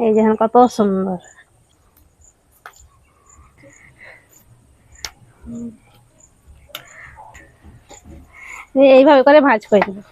এই যে কত সুন্দর। এই- এইভাবে করে ভাজ করে দেবো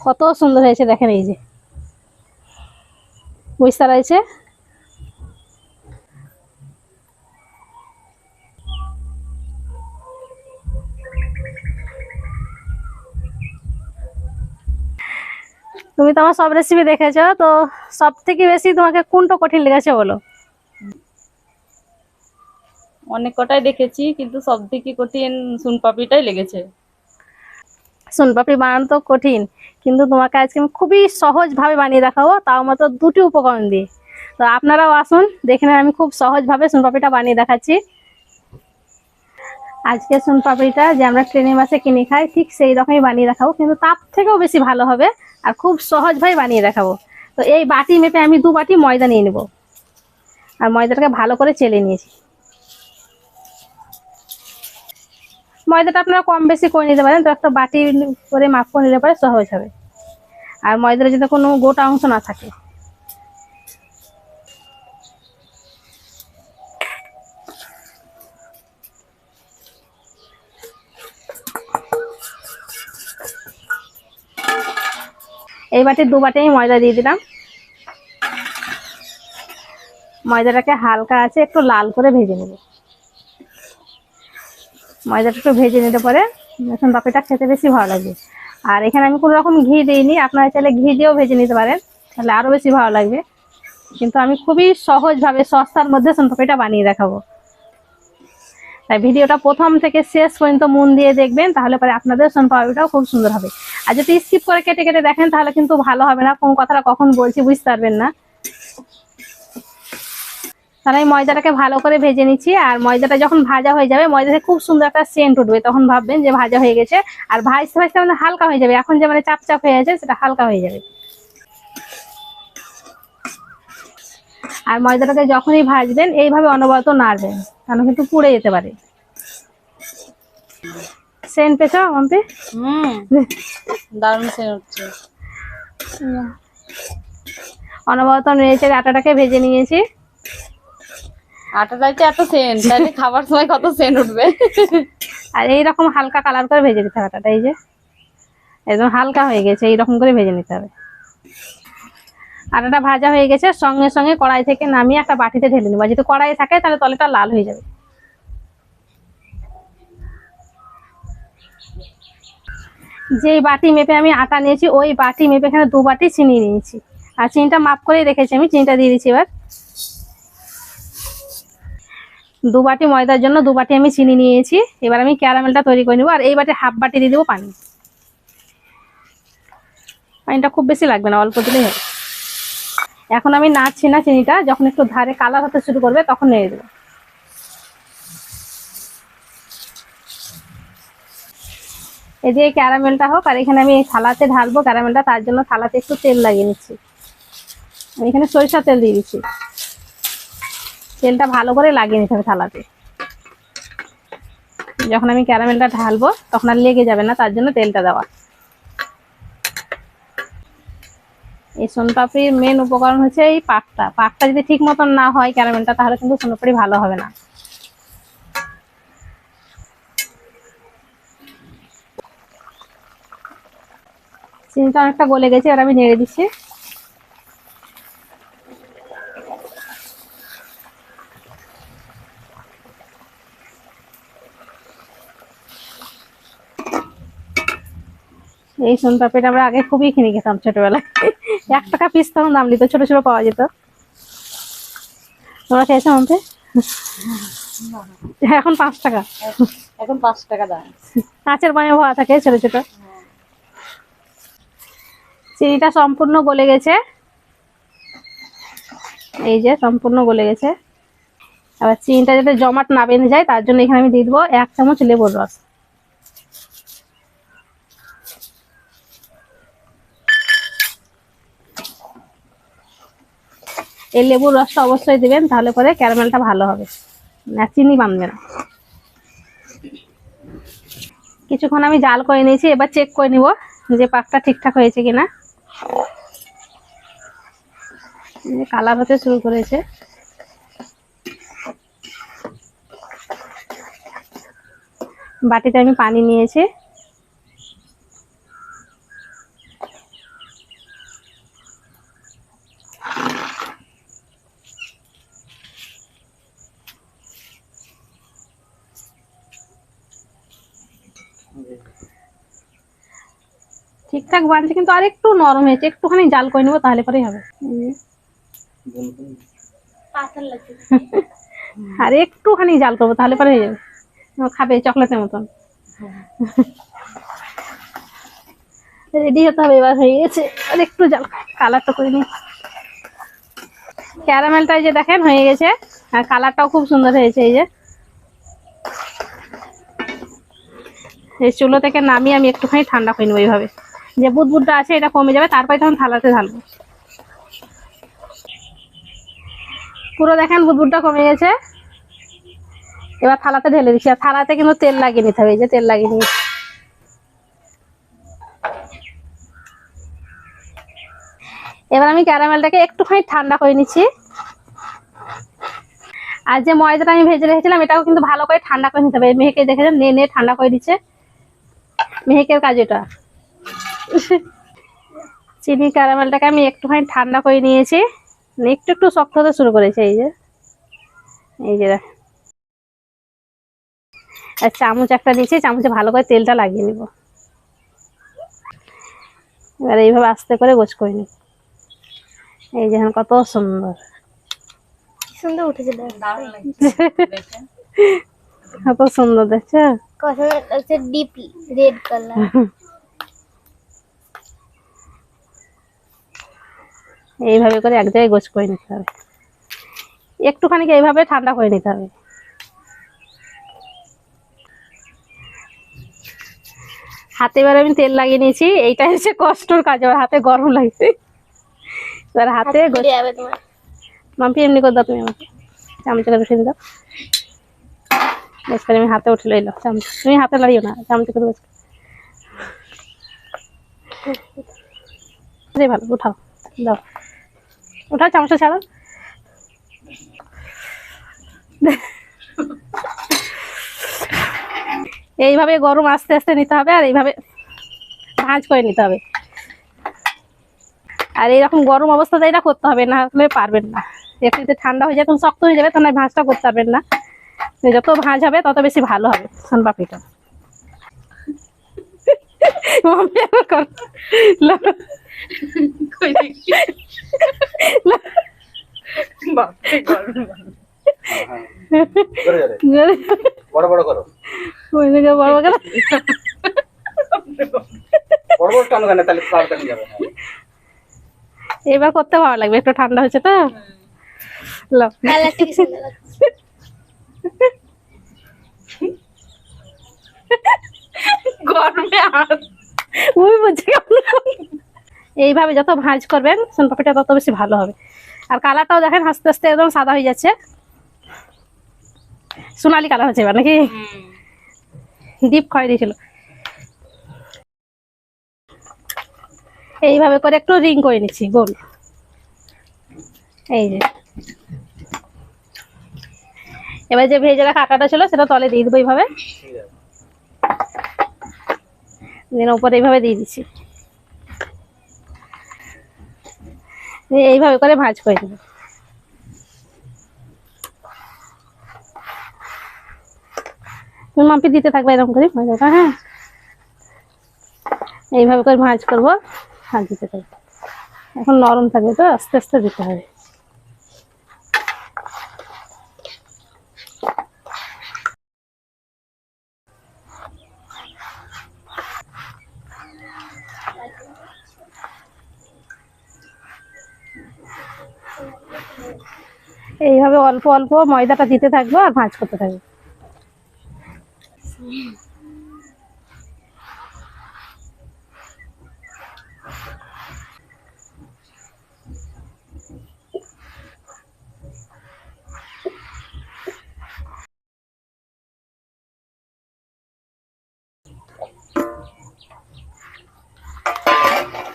কত সুন্দর হয়েছে দেখেন এই যে। বুঝতে রয়েছে তুমি তো আমার সব রেসিপি দেখেছ তো সব থেকে বেশি তোমাকে কোনটা কঠিন লেগেছে বলো? অনেক কটাই দেখেছি কিন্তু সব থেকে কঠিন সুনপাপড়িটাই লেগেছে। সোনপাপড়ি বানানো তো কঠিন কিন্তু তোমাকে আজকে আমি খুবই সহজভাবে বানিয়ে দেখাবো তাও মাত্র দুটি উপকরণ দিয়ে। তো আপনারাও আসুন দেখে নেন আমি খুব সহজভাবে সোনপাপড়িটা বানিয়ে দেখাচ্ছি। আজকে সোনপাপড়িটা যে আমরা ট্রেনের বাসে কিনে খাই ঠিক সেই রকমই বানিয়ে দেখাবো কিন্তু তার থেকেও বেশি ভালো হবে আর খুব সহজভাবে বানিয়ে দেখাবো। তো এই বাটি মেপে আমি দু বাটি ময়দা নিয়ে নেব। আর ময়দাটাকে ভালো করে চেলে নিয়েছি। ময়দাটা আপনারা কম বেশি করে নিতে পারেন, তো একটা বাটি করে মাপ করে নিলে পরে সহজ হবে। আর ময়দাটা যদি কোনো গোটা অংশ না থাকে। এই বাটির দু বাটি আমি ময়দা দিয়ে দিলাম। ময়দাটাকে হালকা আছে একটু লাল করে ভেজে নেব। ময়দাটা একটু ভেজে নিতে পারে এখন বাপিটা খেতে বেশি ভালো লাগবে। আর এখানে আমি কোনো রকম ঘি দিইনি, আপনারা চাইলে ঘি দিয়েও ভেজে নিতে পারেন, তাহলে আরও বেশি ভালো লাগবে। কিন্তু আমি খুবই সহজভাবে সস্তার মধ্যে সোনপাপিটা বানিয়ে দেখাবো। তাই ভিডিওটা প্রথম থেকে শেষ পর্যন্ত মন দিয়ে দেখবেন, তাহলে পরে আপনাদের সোনপাপিটাও খুব সুন্দর হবে। আর যদি স্কিপ করে কেটে কেটে দেখেন, তাহলে কিন্তু ভালো হবে না, কোন কথাটা কখন বলছি বুঝতে পারবেন না। তাহলে আমি ময়দাটাকে ভালো করে ভেজে নিচ্ছি, আর ময়দাটা যখন ভাজা হয়ে যাবে, ময়দাতে খুব সুন্দর একটা সেন্ট উঠবে। তখন ভাববেন যে ভাজা হয়ে গেছে, আর ভাজতে ভাজতে মানে হালকা হয়ে যাবে। এখন যে মানে চাপ চাপ হয়ে আছে, সেটা হালকা হয়ে যাবে। আর ময়দাটাকে যখনই ভাজবেন এইভাবে অনবরত নাড়বেন কারণ কিন্তু পুড়ে যেতে পারে। মাম্পি হুম দারুণ হচ্ছে। অনবরত আটাটাকে ভেজে নিয়েছি। এত তাহলে খাবার সময় কত সেন্ট উঠবে? আর এইরকম হালকা কালার করে ভেজে নিতে হবে আটাটা এই যে। একদম হালকা হয়ে গেছে এইরকম করে ভেজে নিতে হবে। আটাটা ভাজা হয়ে গেছে, সঙ্গে সঙ্গে কড়াই থেকে নামিয়ে একটা বাটিতে ঢেলে নেব। যদি কড়াই থাকে তাহলে তলেটা লাল হয়ে যাবে। যেই বাটি মেপে আমি আটা নিয়েছি, ওই বাটি মেপে এখানে দু বাটি চিনি নিয়েছি। আর চিনিটা মাপ করেই রেখেছি আমি, চিনিটা দিয়ে দিচ্ছি এবার। দু বাটি ময়দার জন্য দু বাটি আমি চিনি নিয়েছি, এবার আমি ক্যারামেলটা তৈরি করে নেব, আর এই বাটি হাফ বাটি দিয়ে দেবো পানি। পানিটা খুব বেশি লাগবে না, অল্প দিলেই হবে। এখন আমি নাড়ছি না চিনিটা, যখন একটু ধারে কালার হতে শুরু করবে, তখন নেড়ে দেবো। এই যে ক্যারামেলটা হোক, আর এখানে আমি থালাতে ঢালবো ক্যারামেলটা, তার জন্য থালাতে একটু তেল লাগিয়ে নিচ্ছি। আমি এখানে সরিষা তেল দিয়ে দিচ্ছি। তেলটা ভালো করে লাগিয়ে নিতে হবে থালাতে। যখন আমি ক্যারামেলটা ঢালবো, তখন আর লেগে যাবে না, তার জন্য তেলটা দেওয়া। এই সোনপাপড়ির মেন উপকরণ হচ্ছে এই পাকটা পাকটা যদি ঠিক মতন না হয় ক্যারামেলটা, তাহলে কিন্তু সোনপাপড়ি ভালো হবে না। চিনিটা অনেকটা গলে গেছে, এবার আমি নেড়ে দিচ্ছি। এই সোনপাপড়িটা আমরা আগে খুবই কিনে খেতাম ছোটবেলায়। এক টাকা পিস তখন দাম নিত ছোট ছোট পাওয়া যেত। তোমরা খেয়েছো মাম্পে এখন পাঁচ টাকা। এখন পাঁচ টাকা দাম। কাঁচের পানি ভরা থাকে ছোট ছোট। চিনিটা সম্পূর্ণ গলে গেছে। এই যে সম্পূর্ণ গলে গেছে। আবার চিনিটা যাতে জমাট না বেঁধে যায় তার জন্য এখানে আমি দিয়ে দেবো এক চামচ লেবুর রস। এই লেবুর রসটা অবশ্যই দিবেন, তাহলে পরে ক্যারামেলটা ভালো হবে। না, চিনি বানবে না। কিছুক্ষণ আমি জাল করে নিয়েছি, এবার চেক করে নিব যে পাকটা ঠিকঠাক হয়েছে কিনা। কালার হতে শুরু করেছে। বাটিতে আমি পানি নিয়েছি। ঠিকঠাক বানছে কিন্তু আর একটু নরম হয়েছে। একটুখানি জাল করে নেব তাহলে পরেই হবে। আর একটুখানি জাল করব তাহলে পরে হয়ে যাবে। খাবে চকলেটের মতন। রেডি হতে হবে এবার হয়ে গেছে। আর একটু জাল কালারটা করে নি। ক্যারামেলটা এই যে দেখেন হয়ে গেছে। আর কালারটাও খুব সুন্দর হয়েছে এই যে। এই চুলো থেকে নামিয়ে আমি একটুখানি ঠান্ডা করে নেব এইভাবে। যে বুদবুদটা আছে, এটা কমে যাবে, তারপরে তখন থালাতে ঢালবো। পুরো দেখেন বুদবুদটা কমে গেছে। এবার থালাতে ঢেলে দিচ্ছি। আর থালাতে কিন্তু তেল লাগিয়ে নিতে হবে, এই যে তেল লাগিয়ে নিয়ে এবার আমি ক্যারামেলটাকে একটুখানি ঠান্ডা করে নিচ্ছি। আর যে ময়দাটা আমি ভেজে রেখেছিলাম, এটাও কিন্তু ভালো করে ঠান্ডা করে নিতে হবে। মেহেকে দেখেছেন নিয়ে নিয়ে ঠান্ডা করে দিচ্ছে। মেহেকের কাজ এটা চিনি ক্যারামেলটাকে আমি একটুখানি ঠান্ডা করে নিয়েছি। মানে একটু একটু শক্ত হতে শুরু করেছে এই যে। এই যে দেখেন। আর চামচ একটা নিয়েছি চামচে ভালো করে তেলটা লাগিয়ে নিব। এবার এইভাবে আস্তে করে গোছ করে নিব। এই যে কত সুন্দর। সুন্দর উঠেছে। কত সুন্দর দেখছ? Deep red colour. এইভাবে করে এক জায়গায় গোছ করে নিতে হবে। একটুখানি এইভাবে ঠান্ডা করে নিতে হবে। হাতে এবার আমি তেল লাগিয়ে নিয়েছি এইটা হচ্ছে কষ্টর কাজ এবার হাতে গরম লাগছে। এবার হাতে মাম্পি এমনি করে দাও তুমি আমাকে। চামচটা বসে দাও বেশ করে আমি হাতে উঠে লইলো চামচ তুমি হাতে লাড়িও না চামচ করে করে। ভালো উঠাও। দাও। উঠাও চামচটা ছাড়ো। এইভাবে গরম আস্তে আস্তে নিতে হবে আর এইভাবে ভাঁজ করে নিতে হবে। আর এইরকম গরম অবস্থাতে এটা করতে হবে না হলে পারবেন না। একটু যদি ঠান্ডা হয়ে যায় তখন শক্ত হয়ে যাবে তখন ভাঁজটা করতে পারবেন না। যত ভাঁজ হবে তত বেশি ভালো হবে। সোনপাপড়িটা করো। লো, কই দেখি। বাপরে, গরম গরম। করে যাবে বড় বড় করো ওই দিকে বড় বড় করে। বড় বড় টানো কেন তাহলে তাড়াতাড়ি যাবে। এবার করতে ভালো লাগবে একটু ঠান্ডা হচ্ছে তো লো। গরমে ওই বুঝে এইভাবে যত ভাঁজ করবেন সোনপাপড়িটা তত বেশি ভালো হবে। আর কালারটাও দেখেন আস্তে আস্তে একদম সাদা হয়ে যাচ্ছে। সোনালি কালার হচ্ছে এবার নাকি? ডিপ খয় দিয়েছিল। এইভাবে করে একটু রিং করে নিচ্ছি গোল। এই যে। এবার যে ভেজে রাখা আটাটা ছিল সেটা তলে দিয়ে দেবো এইভাবে। দেন উপরে এইভাবে দিয়ে দিচ্ছি দিয়ে এইভাবে করে ভাঁজ করে দেবো মাপি দিতে থাকবে এরকম করে ময়দাটা হ্যাঁ। এইভাবে করে ভাঁজ করব, ভাঁজ দিতে থাকবে। এখন নরম থাকবে তো, আস্তে আস্তে দিতে হবে। এইভাবে অল্প অল্প ময়দাটা দিতে থাকব আর ভাঁজ করতে থাকব।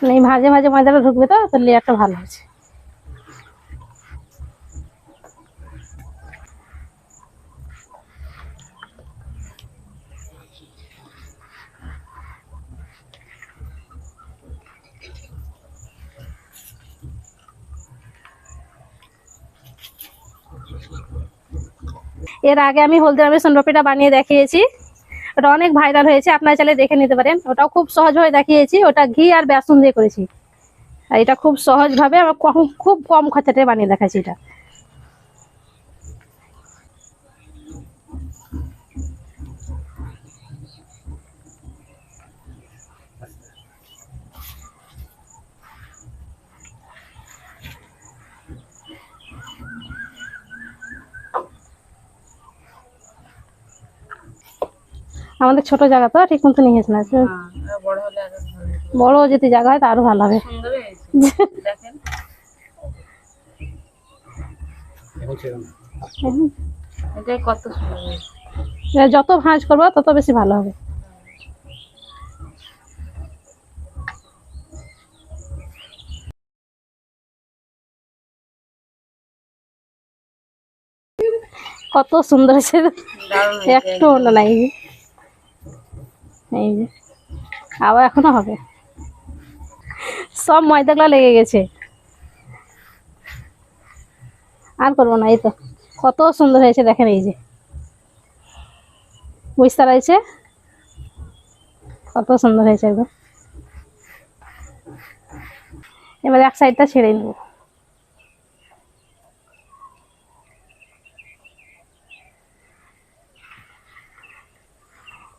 ভাজে মাঝে মাঝে ময়দাটা ঢুকবে তো লেয়ারটা ভালো আছে এর আগে আমি হলদিরামের সোনপাপড়িটা বানিয়ে দেখিয়েছি। ওটা অনেক ভাইরাল হয়েছে, আপনারা চাইলে দেখে নিতে পারেন। ওটাও খুব সহজভাবে দেখিয়েছি, ওটা ঘি আর বেসন দিয়ে করেছি। আর এটা খুব সহজভাবে, আমার খুব কম খরচাতে বানিয়ে দেখাচ্ছি এটা। আমাদের ছোট জায়গা তো ঠিক মতো নিয়ে না। হ্যাঁ, বড় যদি জায়গা হয় তা আরও ভালো হবে। এবার যত ভাঁজ করব তত বেশি ভালো হবে। কত সুন্দর আছে একটু হলো না এই যে। আবার এখনও হবে। সব ময়দাগুলো লেগে গেছে। আর করব না, এই তো। কত সুন্দর হয়েছে দেখেন এই যে। বুঝতে রয়েছে কত সুন্দর হয়েছে একদম। এবার এক সাইডটা ছেড়ে নেব।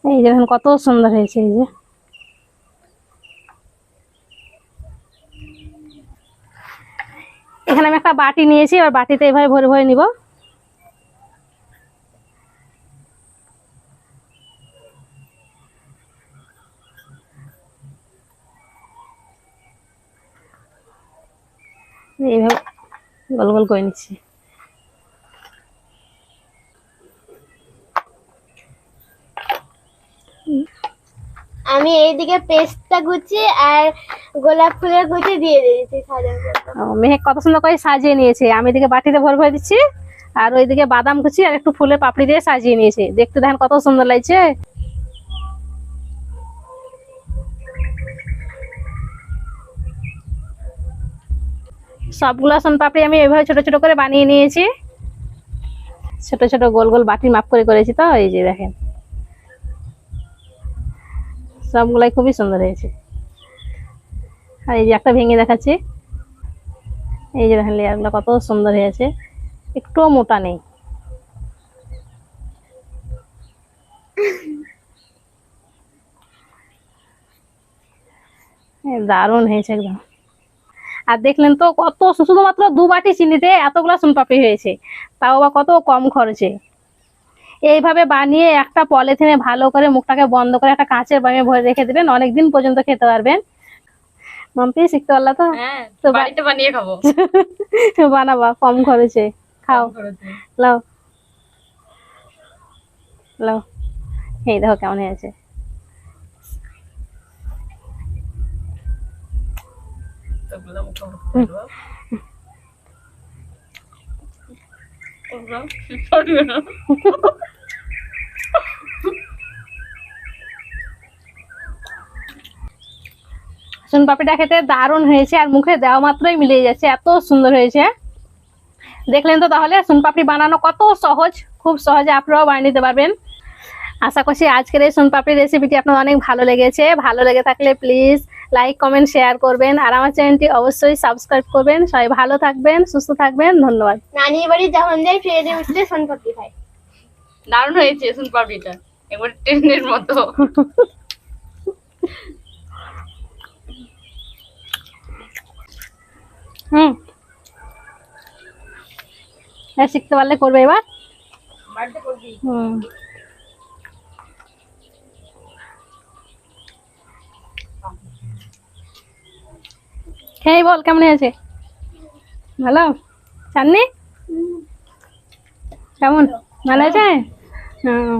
এই যে দেখেন কত সুন্দর হয়েছে, এই যে। এখানে আমি একটা বাটি নিয়েছি, এবার বাটিতে এভাবে ভরে ভরে নিব। এইভাবে গোল গোল করে নিচ্ছি। আমি এইদিকে পেস্টটা গুছিয়ে আর গোলাপ ফুলের গুছিয়ে দিয়ে দিয়েছি মেহেক কত সুন্দর করে সাজিয়ে নিয়েছে। আমি এদিকে বাটিতে ভরে ভরে দিচ্ছি, আর ওইদিকে বাদাম কুচি আর একটু ফুলের পাপড়ি দিয়ে সাজিয়ে নিয়েছে। দেখতে দেখেন কত সুন্দর লাগছে। সবগুলো সোন পাপড়ি আমি এইভাবে ছোট ছোট করে বানিয়ে নিয়েছি। ছোট ছোট গোল গোল বাটি মাপ করে করেছি তো, এই যে দেখেন। সবগুলাই খুবই সুন্দর হয়েছে। আর এই যে একটা ভেঙে দেখাচ্ছি। এই যে দেখেন লেয়ারগুলো কত সুন্দর হয়েছে। একটুও মোটা নেই। দারুণ হয়েছে একদম। আর দেখলেন তো কত, শুধুমাত্র দু বাটি চিনিতে এতগুলো সোনপাপড়ি হয়েছে। তাও বা কত কম খরচে। এইভাবে বানিয়ে একটা পলিথিনে ভালো করে মুখটাকে বন্ধ করে একটা কাঁচের বামে ভরে রেখে দেবেন। অনেকদিন পর্যন্ত খেতে পারবেন। মাম্পি শিখতে পারলা তো? হ্যাঁ তো বাড়িতে বানিয়ে খাব। বানাবা কম খরচে। খাও। লাও। লাও। এই দেখো কেমন হয়েছে ওগুলো মুখে মুখে দেবো। ওগুলো পড়বে না। সোন পাপড়িটা খেতে দারুণ হয়েছে আর মুখে দেওয়া মাত্রই মিলিয়ে যাচ্ছে এত সুন্দর হয়েছে। দেখলেন তো তাহলে সোন পাপড়ি বানানো কত সহজ খুব সহজে আপনারাও বানিয়ে নিতে পারবেন। আশা করছি আজকের এই সোন পাপড়ি রেসিপিটি আপনার অনেক ভালো লেগেছে। ভালো লেগে থাকলে প্লিজ লাইক কমেন্ট শেয়ার করবেন। আর আমার চ্যানেলটি অবশ্যই সাবস্ক্রাইব করবেন। সবাই ভালো থাকবেন সুস্থ থাকবেন ধন্যবাদ। নানির বাড়ি যখন যাই ট্রেনে উঠলে সোনপাপড়ি খাই। দারুণ হয়েছে শুন পাপড়িটা একবার ট্রেনের মতো। হুম। হ্যাঁ শিখতে পারলে করবে এবার? হুম। খেয়ে বল কেমন আছে ভালো? চাননি? কেমন? ভালো আছে হ্যাঁ